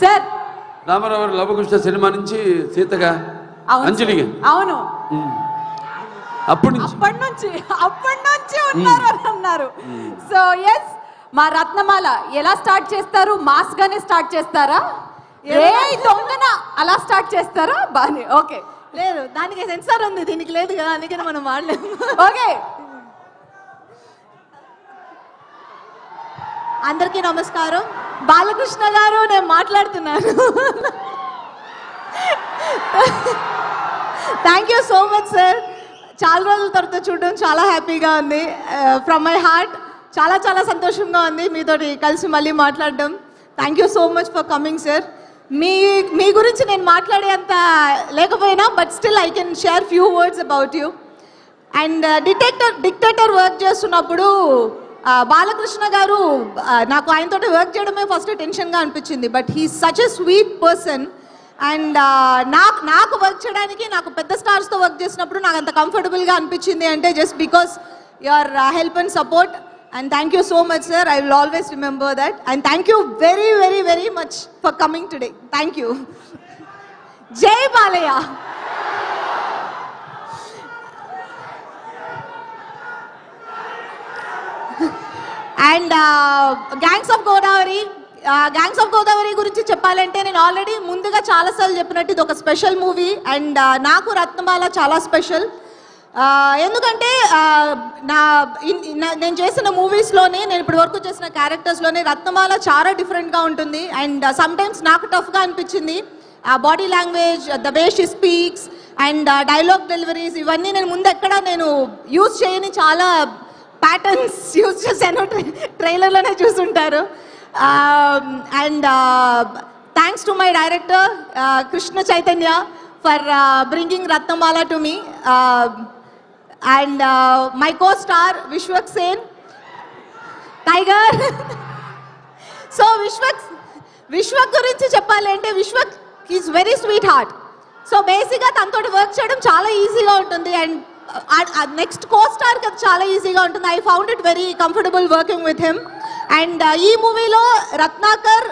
Sir. Ramarao Lavakrishna cinema నుంచి సీతగా అంజలిగా sir. అవును. ఉమ్. అప్పటి నుంచి. అప్పటి నుంచి అప్పటి నుంచి ఉన్నారు అని అన్నారు. సో ఎస్ మా రత్నమాల ఎలా స్టార్ట్ చేస్తారు? మాస్ గానే స్టార్ట్ చేస్తారా? ఏ దొంగన అలా స్టార్ట్ చేస్తారా? బానే ఓకే. లేదు దానికి సెన్సార్ ఉంది దీనికి లేదు కదా అందుకని మనం వాడలేము. ఓకే. అందరికీ నమస్కారం. బాలకృష్ణ గారు నేను మాట్లాడుతున్నాను. Thank you so much sir చాలా రోజుల తర్వాత చూడడం చాలా హ్యాపీగా ఉంది. ఫ్రమ్ మై హార్ట్ చాలా చాలా సంతోషంగా ఉంది మీతోటి కలిసి మళ్ళీ మాట్లాడడం. Thank you so much for coming sir మీ మీ గురించి నేను మాట్లాడేంత లేకపోయినా but still I can share few words about you and detector dictator work చేస్తున్నప్పుడు బాలకృష్ణ గారు నాకు ఆయనతో వర్క్ చేయడమే ఫస్ట్ టెన్షన్గా అనిపించింది. But he such a sweet person and నాకు నాకు వర్క్ చేయడానికి నాకు పెద్ద స్టార్స్తో వర్క్ చేసినప్పుడు నాకు అంత కంఫర్టబుల్గా అనిపించింది అంటే just because your help and support and thank you so much sir I will always remember that and thank you very very very much for coming today thank you జై Balayya and gangs of Godavari gangs of Godavari గురించి చెప్పాలంటే నేను already ముందుగా చాలాసార్లు చెప్పినట్టు ఇది ఒక special movie and నాకు రత్నమాల చాలా స్పెషల్ uh, ఎందుకంటే uh, నా ఇన్- నేను చేసిన మూవీస్లోనే నేను ఇప్పటి వరకు చేసిన క్యారెక్టర్స్లోనే రత్నమాల చాలా డిఫరెంట్గా ఉంటుంది. అండ్ సమ్టైమ్స్ uh, నాకు టఫ్గా అనిపించింది. ఆ body language the way she speaks and dialogue deliveries ఇవన్నీ నేను ముందు ఎక్కడ నేను యూజ్ చేయని చాలా ప్యాటర్న్స్ యూజ్ చేశాను ట్రైలర్లోనే చూసుంటారు. And thanks to my director Krishna Chaitanya for bringing Ratnamala to me and my co star Vishwak Sen tiger so Vishwak Vishwak గురించి చెప్పాలంటే Vishwak is very sweet heart so బేసిక్గా తనతో work చేయడం చాలా ఈజీగా ఉంటుంది. అండ్ నెక్స్ట్ కో స్టార్ అది చాలా ఈజీగా ఉంటుంది. I found it very comfortable working with him and ఈ మూవీలో రత్నాకర్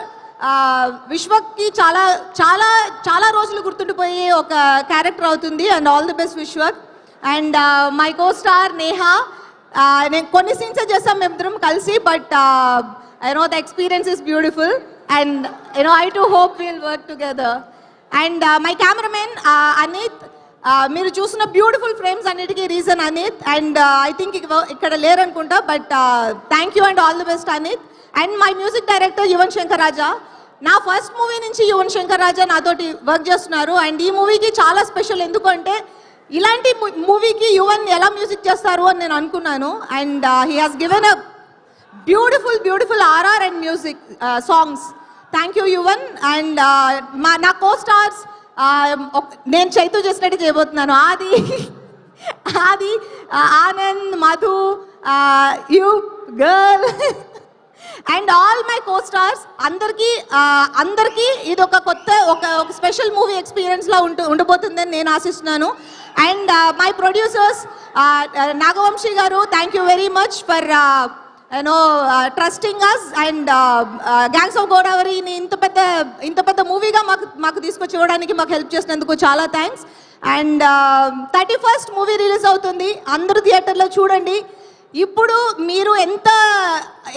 విశ్వకి విశ్వక్కి చాలా చాలా చాలా రోజులు గుర్తుండిపోయే ఒక క్యారెక్టర్ అవుతుంది. And all the best Vishwak. And my co star Neha నేను కొన్ని సీన్స్ చేస్తాం మేమిద్దరం కలిసి but I know the experience is beautiful and you know I too hope will work together and my cameraman Anith మీరు చూసిన beautiful frames అన్నిటికీ reason Anith. And I think ఇక్కడ లేరనుకుంటా but thank you and all the best Anith. And my music director Yuvan Shankar Raja నా first movie నుంచి యువన్ శంకర్ రాజా నాతోటి work చేస్తున్నారు. And ఈ మూవీకి చాలా స్పెషల్ ఎందుకంటే ఇలాంటి మూవీకి యువన్ ఎలా మ్యూజిక్ చేస్తారు అని నేను అనుకున్నాను. And he has given a beautiful beautiful RR and music songs thank you Yuvan and మా నా కో స్టార్స్ నేను చైతు చేసినట్టు చేయబోతున్నాను. Aadi Aadi Anand Madhu you girl and all my co stars అందరికీ అందరికీ ఇది ఒక కొత్త ఒక ఒక స్పెషల్ మూవీ ఎక్స్పీరియన్స్లో ఉంటు ఉండబోతుందని నేను ఆశిస్తున్నాను. And my producers Nagavamsi garu thank you very much for you know trusting us and gangs of గోదావరిని ఇంత పెద్ద ఇంత పెద్ద మూవీగా మాకు మాకు తీసుకొచ్చి ఇవ్వడానికి మాకు హెల్ప్ చేసినందుకు చాలా thanks and thirty first movie release అవుతుంది. అందరూ థియేటర్లో చూడండి. ఇప్పుడు మీరు ఎంత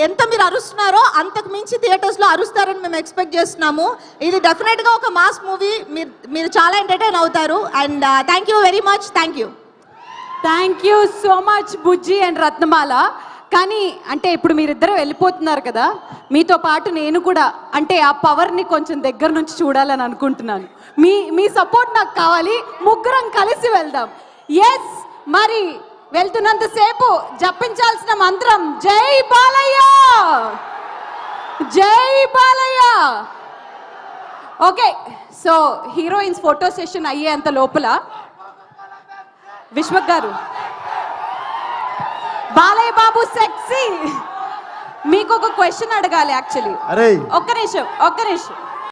ఎంత మీరు అరుస్తున్నారో అంతకు మించి థియేటర్స్లో అరుస్తారని మేము ఎక్స్పెక్ట్ చేస్తున్నాము. ఇది డెఫినెట్గా ఒక మాస్ మూవీ మీరు మీరు చాలా ఎంటర్టైన్ అవుతారు. And thank you very much thank you thank you so much Bujji and Ratnamala కానీ అంటే ఇప్పుడు మీరిద్దరూ వెళ్ళిపోతున్నారు కదా మీతో పాటు నేను కూడా అంటే ఆ పవర్ని కొంచెం దగ్గర నుంచి చూడాలని అనుకుంటున్నాను. మీ మీ సపోర్ట్ నాకు కావాలి ముగ్గురం కలిసి వెళ్దాం. ఎస్ మరి వెళ్తున్నంతసేపు జపించాల్సిన మంత్రం జై బాలయ్య! జై Balayya! Okay so heroines photo session అయ్యేంత లోపల విశ్వక్ గారు బాలయ్య బాబు సెక్సీ మీకు ఒక క్వశ్చన్ అడగాలి యాక్చువల్లీ ఒక్క నిమిషం ఒక్క నిమిషం.